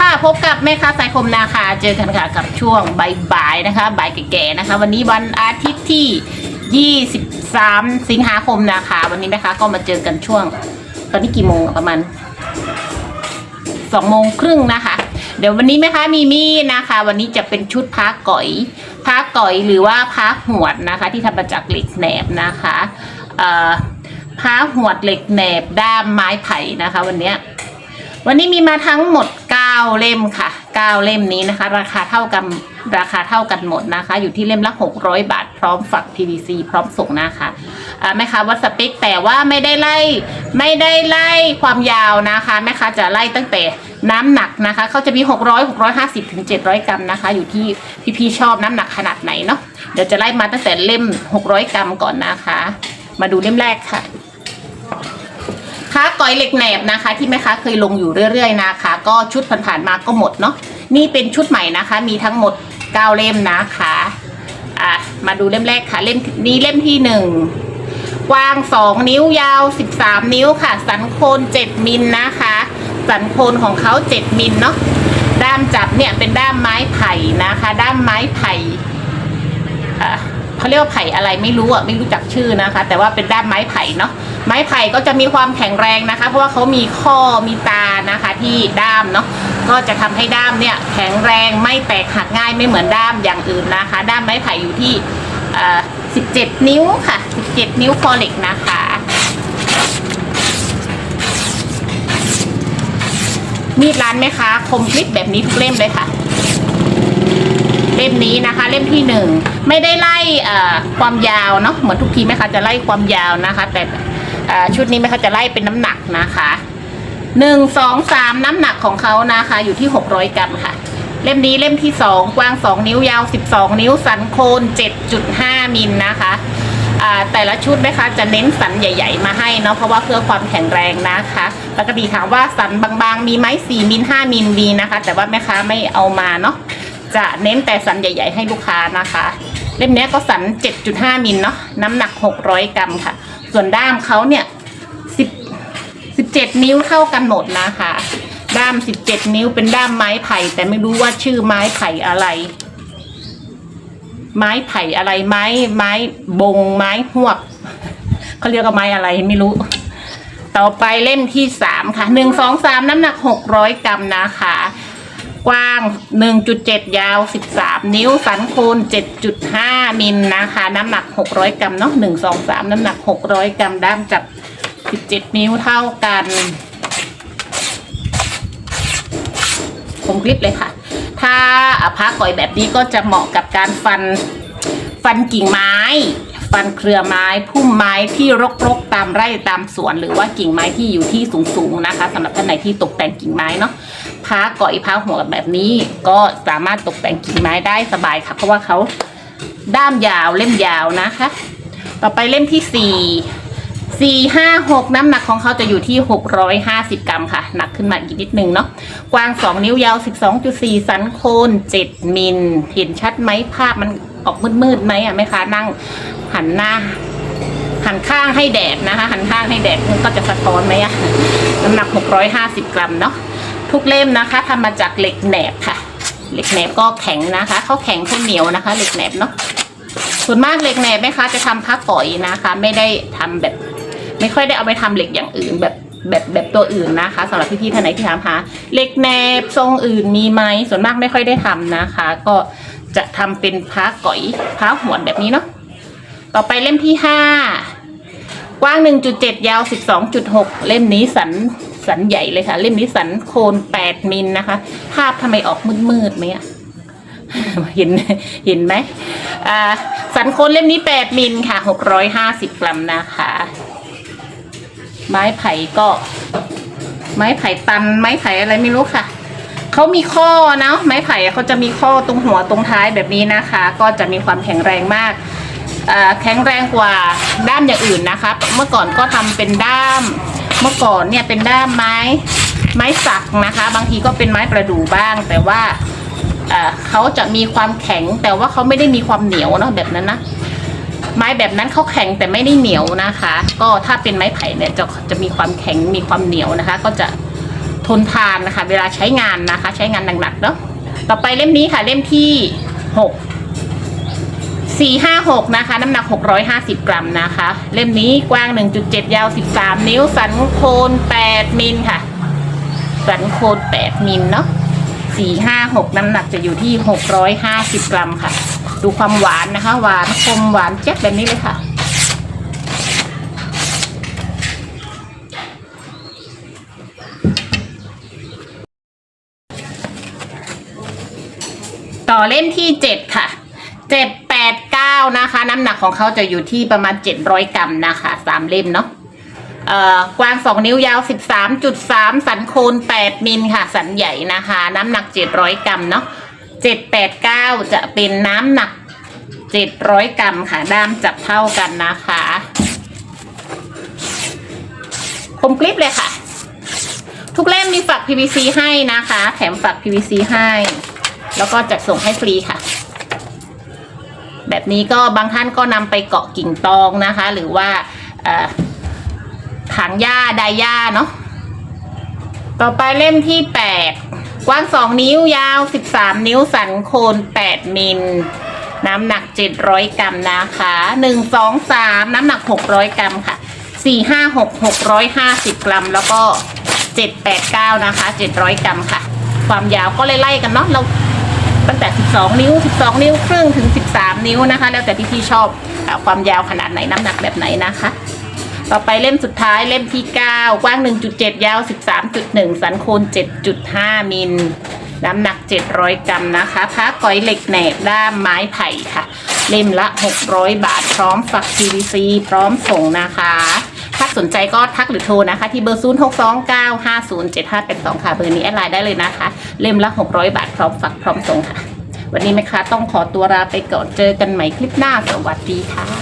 ค่ะ พบกับแม่ค้าสายคมนาคาเจอกันค่ะกับช่วงบ่ายๆนะคะ บ่ายแก่ๆนะคะ วันนี้วันอาทิตย์ที่ 23 สิงหาคมนะคะ วันนี้นะคะก็มาเจอกันช่วง ตอนนี้กี่โมงประมาณสองโมงครึ่งนะคะ เดี๋ยววันนี้แม่ค้ามีมี่นะคะ วันนี้จะเป็นชุดพ้าก๋อยพ้าก๋อยหรือว่าพ้าหวดนะคะ ที่ทำมาจากเหล็กแหนบนะคะพ้าหวดเหล็กแหนบด้ามไม้ไผ่นะคะ วันนี้ วันนี้มีมาทั้งหมด 9 เล่มค่ะ 9 เล่มนี้นะคะ ราคาเท่ากันราคาเท่ากันหมดนะคะ อยู่ที่เล่มละ600 บาท พร้อมฝัก PVC พร้อมส่งนะคะแม่ค้าวัดสเปคแต่ว่าไม่ได้ไล่ไม่ได้ไล่ความยาวนะคะแม่ค้าจะไล่ตั้งแต่น้ำหนักนะคะเขาจะมี 600 650 ถึง 700 กรัมนะคะ อยู่ที่พี่ๆชอบน้ำหนักขนาดไหนเนาะเดี๋ยวจะไล่มาตั้งแต่เล่ม 600 กรัมก่อนนะคะ มาดูเล่มแรกค่ะ ค้าก้อยเหล็กแหนบนะคะ ที่แม่ค้าเคยลงอยู่เรื่อยๆนะคะ ก็ชุดผ่านๆมาก็หมดเนาะนี่เป็นชุดใหม่นะคะ มีทั้งหมด9เล่มนะคะอะมาดูเล่มแรกค่ะเล่มนี้เล่มที่หนึ่งกว้าง2นิ้วยาว13นิ้วค่ะ สันโคน7มิลนะคะ สันโคนของเขา7มิลเนาะด้ามจับเนี่ยเป็นด้ามไม้ไผ่นะคะ ด้ามไม้ไผ่อะเขาเรียกว่าไผ่อะไรไม่รู้อะไม่รู้จักชื่อนะคะ แต่ว่าเป็นด้ามไม้ไผ่เนาะ ไม้ไผ่ก็จะมีความแข็งแรงนะคะ เพราะว่าเขามีข้อมีตานะคะที่ด้ามเนาะก็จะทำให้ด้ามเนี่ยแข็งแรงไม่แตกหักง่ายไม่เหมือนด้ามอย่างอื่นนะคะ ด้ามไม้ไผ่อยู่ที่ 17 นิ้วค่ะ 17 นิ้วคอเล็กนะคะมีดร้านไหมคะ คมกริบแบบนี้ทุกเล่มเลยค่ะ เล่มนี้นะคะ เล่มที่หนึ่งไม่ได้ไล่ความยาวเนาะเหมือนทุกทีแม่ค้าจะไล่ความยาวนะคะ แต่ ชุดนี้แม่ค้าจะไล่เป็นน้ำหนักนะคะหนึ่งสองสามน้ำหนักของเขานะคะ อยู่ที่หกร้อยกรัมค่ะ เล่มนี้เล่มที่สองกว้างสองนิ้วยาวสิบสองนิ้วสันโคนเจ็ดจุดห้ามิลนะคะแต่ละชุดแม่ค้าจะเน้นสันใหญ่ ๆ มาให้เนาะเพราะว่าเพื่อความแข็งแรงนะคะปกติถามว่าสันบางๆ มีไหมสี่มิลห้ามิลมีนะคะ แต่ว่าแม่ค้าไม่เอามาเนาะจะเน้นแต่สันใหญ่ ๆ ให้ลูกค้านะคะ เล่มนี้ก็สัน 7.5 มิลเนาะน้ำหนัก 600 กรัมค่ะ ส่วนด้ามเขาเนี่ย10 17นิ้วเท่ากันหมดนะคะ ด้าม17นิ้วเป็นด้ามไม้ไผ่ แต่ไม่รู้ว่าชื่อไม้ไผ่อะไร ไม้ไผ่อะไรไม้ไม้บงไม้หวกเขาเรียกว่าไม้อะไรไม่รู้ ต่อไปเล่มที่สามค่ะหนึ่งสองสามน้ำหนักหกร้อยกรัมนะคะ กว้าง 1.7 ยาว 13 นิ้ว สันโคน7.5 มิลนะคะ น้ำหนัก 600 กรัมเนาะ1 2 3 น้ำหนัก 600 กรัม ด้ามจับ 17 นิ้วเท่ากันคมกริบเลยค่ะ ถ้าพักก่อยแบบนี้ก็จะเหมาะกับการฟันฟันกิ่งไม้ ฟันเครือไม้พุ่มไม้ที่รกๆตามไร่ตามสวน หรือว่ากิ่งไม้ที่อยู่ที่สูงๆนะคะสำหรับท่านไหนที่ตกแต่งกิ่งไม้เนาะ พ้าก่อยพ้าหัวแบบนี้ ก็สามารถตกแต่งกิ่งไม้ได้สบายค่ะ เพราะว่าเขาด้ามยาวเล่มยาวนะคะ ต่อไปเล่มที่สี่สี่ห้าหกน้ำหนักของเขาจะอยู่ที่หกร้อยห้าสิบกรัมค่ะ หนักขึ้นมาอีกนิดนึงเนาะกว้างสองนิ้วยาวสิบสองจุดสี่สันโคนเจ็ดมิลเห็นชัดไหมภาพมันออกมืดๆไหมอะแม่ค้านั่งหันหน้า หันข้างให้แดดนะคะ หันข้างให้แดดมันก็จะสะท้อนไหมอะน้ำหนัก650กรัมเนาะ ทุกเล่มนะคะทำมาจากเหล็กแหนบค่ะ เหล็กแหนบก็แข็งนะคะเขาแข็งเขาเหนียวนะคะ เหล็กแหนบเนาะส่วนมากเหล็กแหนบไหมคะจะทำผ้าฝอยนะคะ ไม่ได้ทำแบบ ไม่ค่อยได้เอาไปทำเหล็กอย่างอื่นแบบแบบแบบตัวอื่นนะคะสำหรับพี่ๆท่านไหนที่ถามหาเหล็กแหนบทรงอื่นมีไหมส่วนมากไม่ค่อยได้ทำนะคะ ก็จะทำเป็นผ้าก๋อยผ้าหวนแบบนี้เนาะต่อไปเล่มที่ห้ากว้าง 1.7 ยาว 12.6 เล่มนี้สัน สันใหญ่เลยค่ะ เล่มนี้สันโคน8มิลนะคะ ภาพทำไมออกมืดๆไหมอะเห็นเห็นไหมอ่าสันโคนเล่มนี้8มิลค่ะ650กรัมนะคะ ไม้ไผ่ก็ ไม้ไผ่ตัน ไม้ไผ่อะไรไม่รู้ค่ะเขามีข้อนะไม้ไผ่เขาจะมีข้อตรงหัวตรงท้ายแบบนี้นะคะ ก็จะมีความแข็งแรงมากแข็งแรงกว่าด้ามอย่างอื่นนะคะ เมื่อก่อนก็ทำเป็นด้าม เมื่อก่อนเนี่ยเป็นด้ามไม้ไม้สักนะคะ บางทีก็เป็นไม้ประดู่บ้าง แต่ว่าเขาจะมีความแข็งแต่ว่าเขาไม่ได้มีความเหนียวเนาะแบบนั้นนะไม้แบบนั้นเขาแข็งแต่ไม่ได้เหนียวนะคะ ก็ถ้าเป็นไม้ไผ่เนี่ยจะจะมีความแข็งมีความเหนียวนะคะ ก็จะทนทานนะคะ เวลาใช้งานนะคะ ใช้งานหนักๆเนาะต่อไปเล่มนี้ค่ะเล่มที่หก สี่ห้าหกนะคะ น้ำหนักหกร้อยห้าสิบกรัมนะคะ เล่มนี้กว้างหนึ่งจุดเจ็ดยาวสิบสามนิ้ว สันโคนแปดมิลค่ะ สันโคนแปดมิลเนาะสี่ห้าหกน้ำหนักจะอยู่ที่หกร้อยห้าสิบกรัมค่ะ ดูความหวานนะคะ หวานคมหวานแจ๊บแบบนี้เลยค่ะ ต่อเล่มที่เจ็ดค่ะเจ็ดแปดเก้านะคะ น้ำหนักของเขาจะอยู่ที่ประมาณเจ็ดร้อยกรัมนะคะสามเล่มเนาะเออกว้างสองนิ้วยาวสิบสามจุดสามสันโคนแปดมิลค่ะ สันใหญ่นะคะ น้ำหนักเจ็ดร้อยกรัมเนาะเจ็ดแปดเก้าจะเป็นน้ำหนักเจ็ดร้อยกรัมค่ะ ด้ามจับเท่ากันนะคะ คมกลิปเลยค่ะ ทุกเล่มมีฝัก PVC ให้นะคะ แถมฝัก PVC ให้ แล้วก็จัดส่งให้ฟรีค่ะ แบบนี้ก็บางท่านก็นำไปเกาะกิ่งตองนะคะ หรือว่าถังหญ้าไดหญ้าเนาะต่อไปเล่มที่แปดกว้างสองนิ้วยาวสิบสามนิ้วสันโคนแปดมิล น้ำหนักเจ็ดร้อยกรัมนะคะหนึ่งสองสามน้ำหนักหกร้อยกรัมค่ะสี่ห้าหกหกร้อยห้าสิกรัม แล้วก็เจ็ดแปดเก้านะคะเจ็ดร้อยกรัมค่ะ ความยาวก็ไล่ๆกันเนาะเรา ตั้งแต่ 12 นิ้ว 12 นิ้วครึ่งถึง 13 นิ้วนะคะ แล้วแต่พี่ๆชอบอความยาวขนาดไหนน้ำหนักแบบไหนนะคะ ต่อไปเล่มสุดท้ายเล่มที่ 9 กว้าง 1.7 ยาว 13.1 สันโคน7.5 มิลน้ำหนัก 700 กรัมนะคะผ้าก้อยเหล็กแหนบด้ามไม้ไผ่ค่ะ เล่มละ 600 บาทพร้อมฝัก PVC พร้อมส่งนะคะ สนใจก็ทักหรือโทรนะคะ ที่เบอร์ 0 6 2 9 5 0 7 5 8 2 ค่ะ เบอร์นี้แอดไลน์ได้เลยนะคะ เล่มละ 600 บาทพร้อมฝักพร้อมส่งค่ะ วันนี้แม่ค้าต้องขอตัวลาไปก่อนเจอกันใหม่คลิปหน้าสวัสดีค่ะ